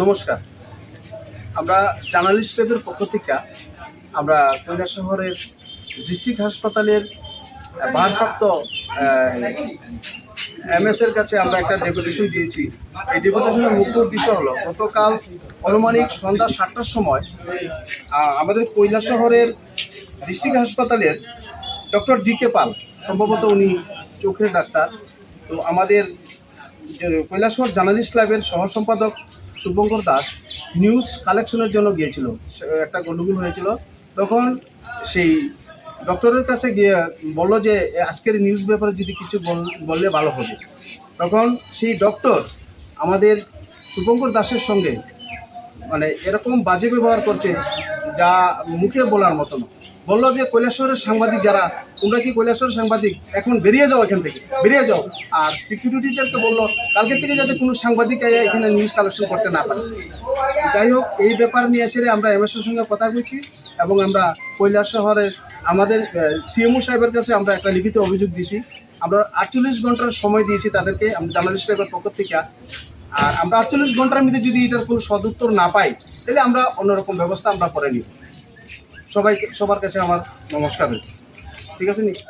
নমস্কার। আমরা জার্নালিস্ট ক্লাবের পক্ষ থেকে আমরা কৈলা শহরের ডিস্ট্রিক্ট হাসপাতালের ভারপ্রাপ্ত এমএস এর কাছে আমরা একটা ডেপুটেশন দিয়েছি। এই ডেপুটেশনের মুখ্য উদ্দেশ্য হলো, গতকাল অনুমানিক সন্ধ্যা সাতটার সময় আমাদের কৈলা শহরের ডিস্ট্রিক্ট হাসপাতালের ডক্টর ডি কে পাল, সম্ভবত উনি চোখের ডাক্তার। তো আমাদের কৈলাসহর জার্নালিস্ট ক্লাবের সহ সম্পাদক শুভঙ্কর দাস নিউজ কালেকশনের জন্য গিয়েছিল। একটা গণ্ডগোল হয়েছিল। তখন সেই ডক্টরের কাছে গিয়ে বলল যে আজকের নিউজ পেপারে যদি কিছু বল- বললে ভালো হবে। তখন সেই ডক্টর আমাদের শুভঙ্কর দাসের সঙ্গে মানে এরকম বাজে ব্যবহার করছে যা মুখে বলার মতো না বলল যে, কৈলাসহরের সাংবাদিক যারা, তোমরা কি কৈলাসহরের সাংবাদিক? এখন বেরিয়ে যাও এখান থেকে, বেরিয়ে যাও। আর সিকিউরিটিদেরকে বলল কালকে থেকে যাতে কোনো সাংবাদিক এখানে নিউজ কালেকশন করতে না পারে। যাই হোক, এই ব্যাপার নিয়ে এসে আমরা এমএসের সঙ্গে কথা বলছি এবং আমরা শহরের আমাদের সিএমও সাহেবের কাছে আমরা একটা লিখিত অভিযোগ দিয়েছি আমরা আটচল্লিশ ঘণ্টার সময় দিয়েছি তাদেরকে, আমরা জার্নালিস্ট সাহেবের পক্ষ থেকে। আর আমরা আটচল্লিশ ঘণ্টার মধ্যে যদি এটার কোনো সদুত্তর না পাই তাহলে আমরা অন্যরকম ব্যবস্থা আমরা করে নিব। সবাইকে, সবার কাছে আমার নমস্কার। ঠিক আছে নি?